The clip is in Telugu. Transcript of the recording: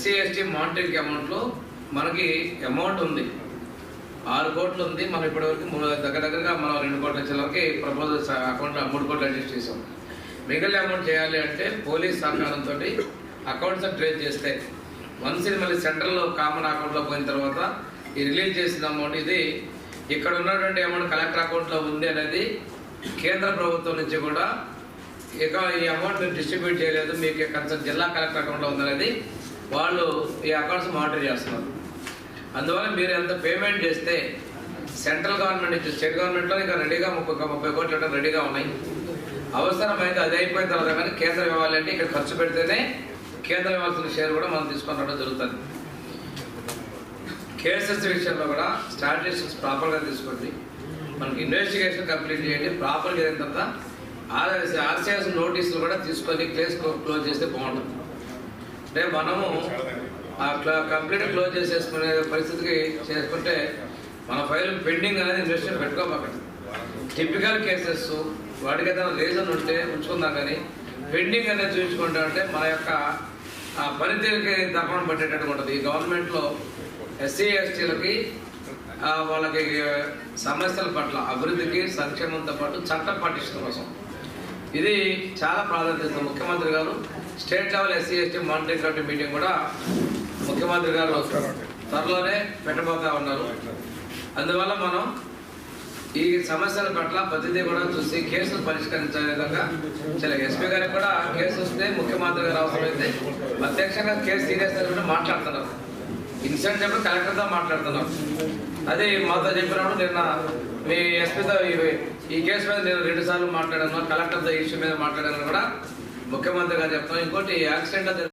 ఎస్సీ ఎస్టీ మానిటరింగ్ అమౌంట్లో మనకి అమౌంట్ ఉంది. ఆరు కోట్లు ఉంది. మనం ఇప్పటివరకు మూడు దగ్గర దగ్గరగా మనం రెండు కోట్ల చిల్లరకి ప్రపోజల్స్ అకౌంట్ మూడు కోట్లు అడ్జస్ట్ చేసాం మిగిలిన అమౌంట్ చేయాలి అంటే పోలీస్ సహకారంతో అకౌంట్స్ ట్రేస్ చేస్తే వన్స్ ఇది మళ్ళీ సెంట్రల్ కామన్ అకౌంట్లో పోయిన తర్వాత ఈ రిలీజ్ చేసిన అమౌంట్ ఇది ఇక్కడ ఉన్నటువంటి అమౌంట్ కలెక్టర్ అకౌంట్లో ఉంది అనేది కేంద్ర ప్రభుత్వం నుంచి కూడా ఇక ఈ అమౌంట్ డిస్ట్రిబ్యూట్ చేయలేదు. మీకు కన్సర్న్ జిల్లా కలెక్టర్ అకౌంట్లో ఉందనేది వాళ్ళు ఈ అకౌంట్స్ మానిటర్ చేస్తున్నారు. అందువల్ల మీరు ఎంత పేమెంట్ చేస్తే సెంట్రల్ గవర్నమెంట్ నుంచి స్టేట్ గవర్నమెంట్లో ఇంకా రెడీగా ముప్పై ముప్పై కోట్ల రెడీగా ఉన్నాయి. అవసరమైతే అది అయిపోయిన తర్వాత కానీ కేంద్రం ఇవ్వాలంటే ఇక్కడ ఖర్చు పెడితేనే కేంద్రం ఇవ్వాల్సిన షేర్ కూడా మనం తీసుకొని రావడం జరుగుతుంది. కేసెస్ విషయంలో కూడా స్టాటిస్టిక్స్ ప్రాపర్గా తీసుకోండి. మనకి ఇన్వెస్టిగేషన్ కంప్లీట్ చేయండి. ప్రాపర్గా అయిన తర్వాత ఆర్సీఎస్ నోటీసులు కూడా తీసుకొని కేసు క్లోజ్ చేస్తే బాగుంటుంది. అంటే మనము ఆ కంప్లీట్ క్లోజ్ చేసేసుకునే పరిస్థితికి చేసుకుంటే మన ఫైల్ పెండింగ్ అనేది ఇన్వెస్ట్మెంట్ పెట్టుకోమాకండి. టిపికల్ కేసెస్ వాటికి ఏదైనా రీజన్ ఉంటే ఉంచుకుందాం కానీ పెండింగ్ అనేది చూపించుకుంటా అంటే మన యొక్క ఆ పనితీరుకి దర్పణం పట్టేటట్టు ఉంటుంది. ఈ గవర్నమెంట్లో ఎస్సీ ఎస్టీలకి వాళ్ళకి సమస్యల పట్ల అభివృద్ధికి సంక్షేమంతో పాటు చట్టం పట్టించడం కోసం. ఇది చాలా ప్రాధాన్యత. ముఖ్యమంత్రి గారు state level SC ST monitoring committee meeting కూడా ముఖ్యమంత్రి గారు త్వరలోనే పెట్టబోతా ఉన్నారు. అందువల్ల మనం ఈ సమస్యల పట్ల ప్రతిదీ కూడా చూసి కేసులు పరిష్కరించే విధంగా చాలా ఎస్పీ గారికి కూడా కేసు వస్తే ముఖ్యమంత్రి గారు అవసరమైతే ప్రత్యక్షంగా కేసు సీరియస్ కూడా మాట్లాడుతున్నారు. ఇన్సిడెంట్ చెప్పి కలెక్టర్తో మాట్లాడుతున్నారు. అదే మాతో చెప్పినప్పుడు నిన్న మీ ఎస్పీతో ఈ- కేసు మీద నేను రెండు సార్లు మాట్లాడాను కలెక్టర్తో ఇష్యూ మీద మాట్లాడాను కూడా ముఖ్యమంత్రి గారు చెప్తాను ఇంకోటి యాక్సిడెంట్